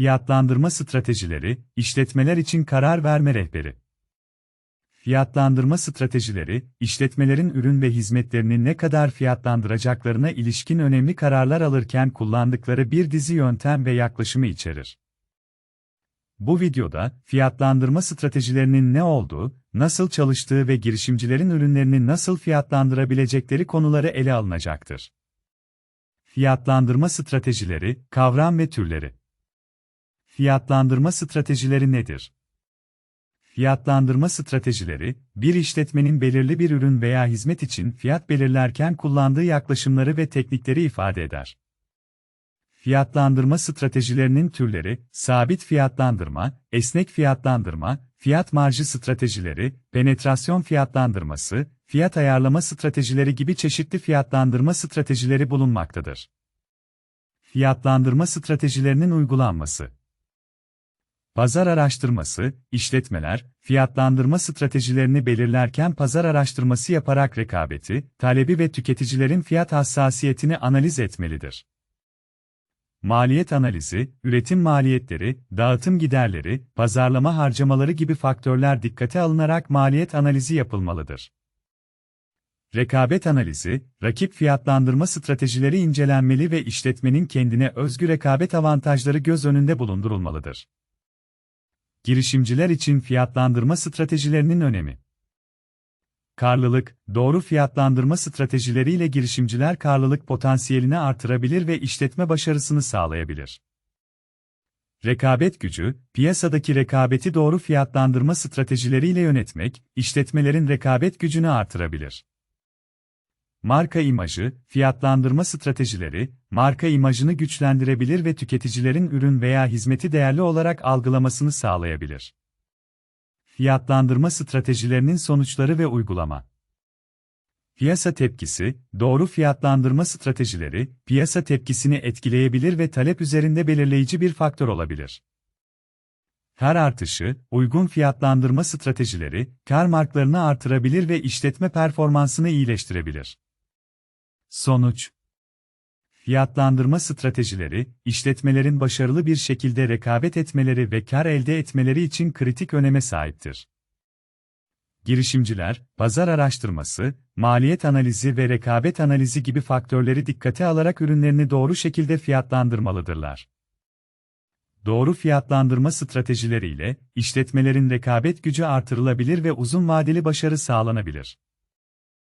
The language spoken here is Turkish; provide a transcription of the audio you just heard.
Fiyatlandırma stratejileri, işletmeler için karar verme rehberi. Fiyatlandırma stratejileri, işletmelerin ürün ve hizmetlerini ne kadar fiyatlandıracaklarına ilişkin önemli kararlar alırken kullandıkları bir dizi yöntem ve yaklaşımı içerir. Bu videoda, fiyatlandırma stratejilerinin ne olduğu, nasıl çalıştığı ve girişimcilerin ürünlerini nasıl fiyatlandırabilecekleri konuları ele alınacaktır. Fiyatlandırma stratejileri, kavram ve türleri. Fiyatlandırma stratejileri nedir? Fiyatlandırma stratejileri, bir işletmenin belirli bir ürün veya hizmet için fiyat belirlerken kullandığı yaklaşımları ve teknikleri ifade eder. Fiyatlandırma stratejilerinin türleri, sabit fiyatlandırma, esnek fiyatlandırma, fiyat marjı stratejileri, penetrasyon fiyatlandırması, fiyat ayarlama stratejileri gibi çeşitli fiyatlandırma stratejileri bulunmaktadır. Fiyatlandırma stratejilerinin uygulanması Pazar araştırması, işletmeler, fiyatlandırma stratejilerini belirlerken pazar araştırması yaparak rekabeti, talebi ve tüketicilerin fiyat hassasiyetini analiz etmelidir. Maliyet analizi, üretim maliyetleri, dağıtım giderleri, pazarlama harcamaları gibi faktörler dikkate alınarak maliyet analizi yapılmalıdır. Rekabet analizi, rakip fiyatlandırma stratejileri incelenmeli ve işletmenin kendine özgü rekabet avantajları göz önünde bulundurulmalıdır. Girişimciler için fiyatlandırma stratejilerinin önemi. Karlılık, doğru fiyatlandırma stratejileriyle girişimciler karlılık potansiyelini artırabilir ve işletme başarısını sağlayabilir. Rekabet gücü, piyasadaki rekabeti doğru fiyatlandırma stratejileriyle yönetmek, işletmelerin rekabet gücünü artırabilir. Marka imajı, fiyatlandırma stratejileri, marka imajını güçlendirebilir ve tüketicilerin ürün veya hizmeti değerli olarak algılamasını sağlayabilir. Fiyatlandırma stratejilerinin sonuçları ve uygulama. Piyasa tepkisi, doğru fiyatlandırma stratejileri, piyasa tepkisini etkileyebilir ve talep üzerinde belirleyici bir faktör olabilir. Kar artışı, uygun fiyatlandırma stratejileri, kar marklarını artırabilir ve işletme performansını iyileştirebilir. Sonuç Fiyatlandırma stratejileri, işletmelerin başarılı bir şekilde rekabet etmeleri ve kar elde etmeleri için kritik öneme sahiptir. Girişimciler, pazar araştırması, maliyet analizi ve rekabet analizi gibi faktörleri dikkate alarak ürünlerini doğru şekilde fiyatlandırmalıdırlar. Doğru fiyatlandırma stratejileriyle, işletmelerin rekabet gücü artırılabilir ve uzun vadeli başarı sağlanabilir.